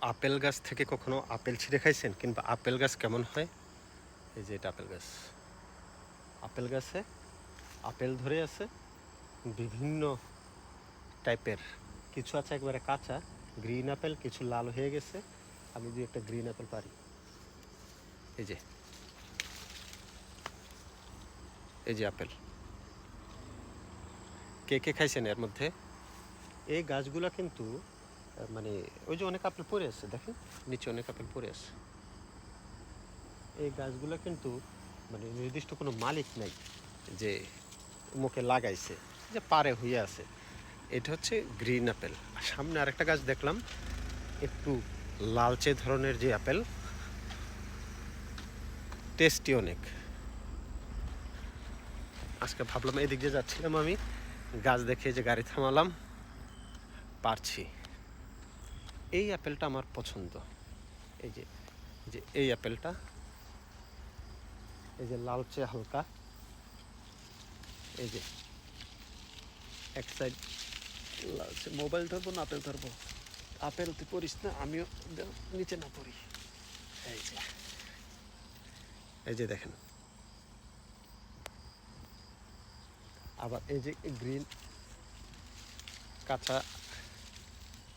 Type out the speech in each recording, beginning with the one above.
Apple গাছ থেকে কখনো আপেল ছিঁড়ে খাইছেন? কিংবা আপেল গাছ কেমন হয়? এই যে এটা আপেল গাছ। আপেল গাছে আপেল ধরে আছে, বিভিন্ন টাইপের। কিছু আছে একবারে কাঁচা, গ্রিন আপেল, কিছু লাল হয়ে গেছে। আমি যদি একটা গ্রিন আপেল পারি। এই যে। এই যে আপেল। কে কে খাইছেন এর মধ্যে? এই গাছগুলা কিন্তু মানে ওই যে অনেক আপেল পড়ে আছে, দেখেন, নিচে অনেক আপেল পড়ে আছে। এই গাছগুলো কিন্তু মানে নির্দিষ্ট কোনো মালিক নাই যে মুখে লাগাইছে, যে পারে হয়ে আছে। এটা হচ্ছে গ্রিন আপেল। আর সামনে আরেকটা গাছ দেখলাম, একটু লালচে ধরনের যে আপেল, টেস্টি অনেক। আজকে ভাবলাম এদিক দিয়ে যাচ্ছিলাম আমি, গাছ দেখে যে গাড়ি থামালাম, পারছি। এই অ্যাপেলটা আমার পছন্দ। এই যে যে এই অ্যাপেলটা। এই যে লালচে হালকা। এই যে, এক সাইড লালচে মোবাইল ধরবো না আপেল ধরবো? আপেল তুই পড়িস না, আমিও নিচে না পড়ি। এই যে এই যে দেখেন। আবার এই যে গ্রিন কাঁচা,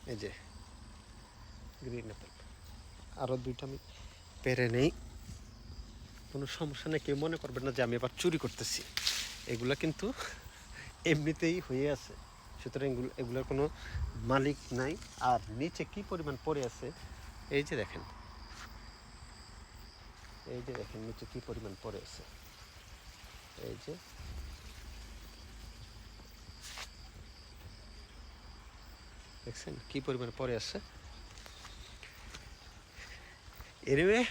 এই যে গ্রিন অ্যাপেল আরও দুইটা আমি পেরে নেই। কোনো সমস্যা নেই, কেউ মনে করবেন না যে আমি এবার চুরি করতেছি। এগুলা কিন্তু এমনিতেই হয়ে আছে। সুতরাং এগুলোর কোনো মালিক নাই। আর নিচে কি পরিমাণ পড়ে আছে, এই যে দেখেন। এই যে দেখেন, নিচে কি পরিমাণ পড়ে আছে। এই যে। দেখছেন কি পরিমাণে পরে আছে? এনিওয়ে,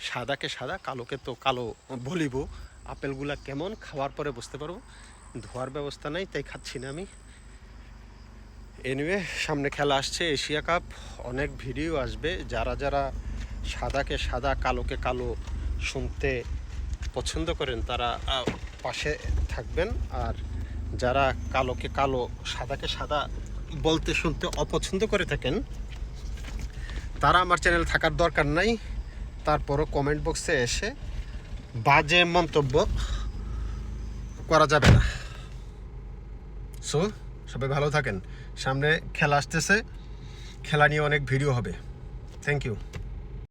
সাদাকে সাদা, কালোকে তো কালো বলিব। আপেলগুলা কেমন, খাওয়ার পরে বুঝতে পারব। ধোয়ার ব্যবস্থা নাই, তাই খাচ্ছি না আমি। এনিওয়ে, সামনে খেলা আসছে, এশিয়া কাপ। অনেক ভিডিও আসবে। যারা যারা সাদাকে সাদা, কালোকে কালো শুনতে পছন্দ করেন, তারা পাশে থাকবেন। আর যারা কালোকে কালো, সাদাকে সাদা বলতে শুনতে অপছন্দ করে থাকেন তারা আমার চ্যানেল থাকার দরকার নাই। তারপরও কমেন্ট বক্সে এসে বাজে মন্তব্য করা যাবে না। সো সবাই ভালো থাকেন। সামনে খেলা আসতেছে। খেলা নিয়ে অনেক ভিডিও হবে। Thank you